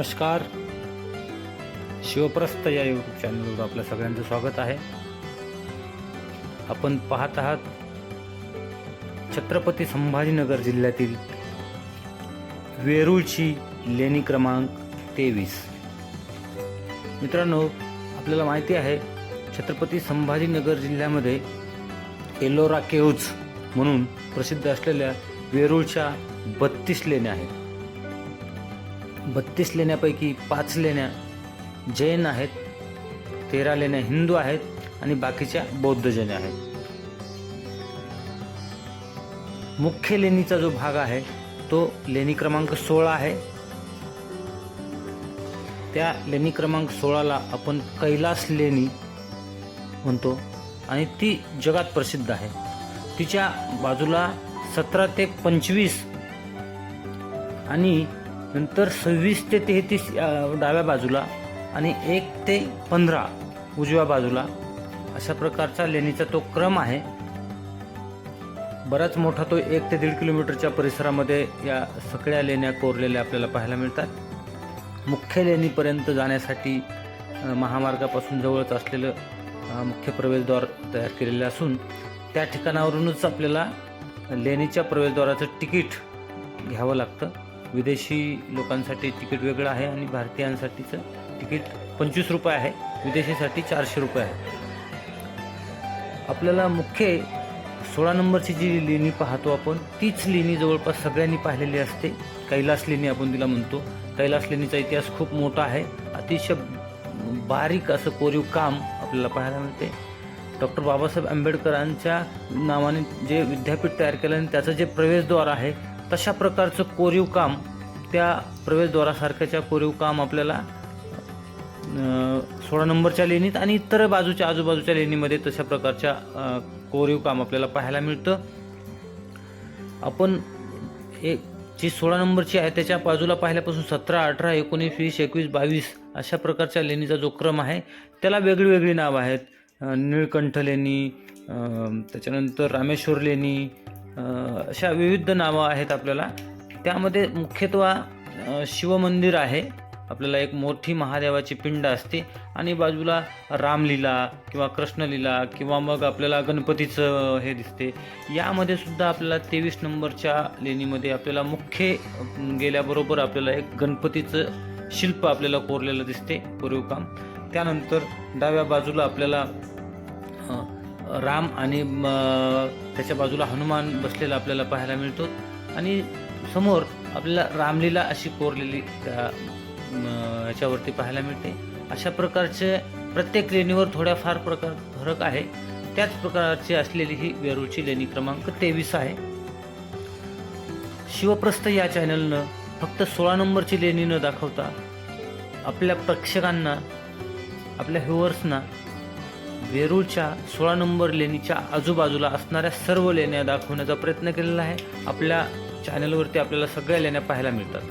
नमस्कार. शिवप्रस्थ या यूट्यूब चॅनलवर आपलं सगळ्यांचं स्वागत आहे. आपण पाहत आहात छत्रपती संभाजीनगर जिल्ह्यातील वेरूळची लेणी क्रमांक तेवीस. मित्रांनो आपल्याला माहिती आहे छत्रपती संभाजीनगर जिल्ह्यामध्ये एलोरा केव्ज म्हणून प्रसिद्ध असलेल्या वेरूळच्या बत्तीस लेण्या आहेत. बत्तीस लेण्यापैकी पाच लेण्या जैन आहेत तेरा लेण्या हिंदू आहेत आणि बाकीच्या बौद्ध जैन आहेत. मुख्य लेणीचा जो भाग आहे तो लेणी क्रमांक सोळा आहे. त्या लेणी क्रमांक सोळाला आपण कैलास लेणी म्हणतो आणि ती जगात प्रसिद्ध आहे. तिच्या बाजूला सतरा ते पंचवीस आणि नंतर सव्वीस ते तेहतीस डाव्या बाजूला आणि एक ते पंधरा उजव्या बाजूला. अशा प्रकारचा लेणीचा तो क्रम आहे. बराच मोठा तो एक ते दीड किलोमीटरच्या परिसरामध्ये या सगळ्या लेण्या कोरलेल्या आपल्याला पाहायला मिळतात. मुख्य लेणीपर्यंत जाण्यासाठी महामार्गापासून जवळच असलेलं मुख्य प्रवेशद्वार तयार केलेलं असून त्या ठिकाणावरूनच आपल्याला लेणीच्या प्रवेशद्वाराचं तिकीट घ्यावं लागतं. विदेशी लोकांसाठी तिकीट वेगळं आहे आणि भारतीयांसाठीचं तिकीट पंचवीस रुपये आहे. विदेशीसाठी चारशे रुपये आहे. आपल्याला मुख्य सोळा नंबरची जी लेणी पाहतो आपण तीच लेणी जवळपास सगळ्यांनी पाहिलेली असते. कैलास लेणी आपण तिला म्हणतो. कैलास लेणीचा इतिहास खूप मोठा आहे. अतिशय बारीक असं कोरीव काम आपल्याला पाहायला मिळते. डॉक्टर बाबासाहेब आंबेडकरांच्या नावाने जे विद्यापीठ तयार केलं आणि त्याचं जे प्रवेशद्वार आहे तशा प्रकारचं कोरीव काम त्या प्रवेशद्वारासारख्याच्या कोरीव काम आपल्याला सोळा नंबरच्या लेणीत आणि इतर बाजूच्या आजूबाजूच्या लेणीमध्ये तशा प्रकारच्या कोरीव काम आपल्याला पाहायला मिळतं. आपण एक जी सोळा नंबरची आहे त्याच्या बाजूला पाहिल्यापासून सतरा अठरा एकोणीस वीस एकवीस बावीस अशा प्रकारच्या लेणीचा जो क्रम आहे त्याला वेगळी वेगळी नावं आहेत. निळकंठ लेणी त्याच्यानंतर रामेश्वर लेणी अशा विविध नावं आहेत आपल्याला. त्यामध्ये मुख्यत्वे शिवमंदिर आहे. आपल्याला एक मोठी महादेवाची पिंड असते आणि बाजूला रामलीला किंवा कृष्णलीला किंवा मग आपल्याला गणपतीचं हे दिसते. यामध्ये सुद्धा आपल्याला तेवीस नंबरच्या लेणीमध्ये आपल्याला मुख्य गेल्याबरोबर आपल्याला एक गणपतीचं शिल्प आपल्याला कोरलेलं दिसते कोरीव काम त्यानंतर डाव्या बाजूला आपल्याला राम आणि त्याच्या बाजूला हनुमान बसलेला आपल्याला पाहायला मिळतो. आणि समोर आपल्याला रामलीला अशी कोरलेली त्या याच्यावरती पाहायला मिळते. अशा प्रकारचे प्रत्येक लेणीवर थोड्याफार प्रकार फरक आहे. त्याच प्रकारची असलेली ही वेरूळची लेणी क्रमांक तेवीस आहे. शिवप्रस्थ या चॅनलनं फक्त सोळा नंबरची लेणी न दाखवता आपल्या प्रेक्षकांना आपल्या व्ह्युअर्सना वेरूळच्या सोळा नंबर लेणीच्या आजूबाजूला असणाऱ्या सर्व लेण्या दाखवण्याचा प्रयत्न केलेला आहे. आपल्या चॅनलवरती आपल्याला सगळ्या लेण्या पाहायला मिळतात.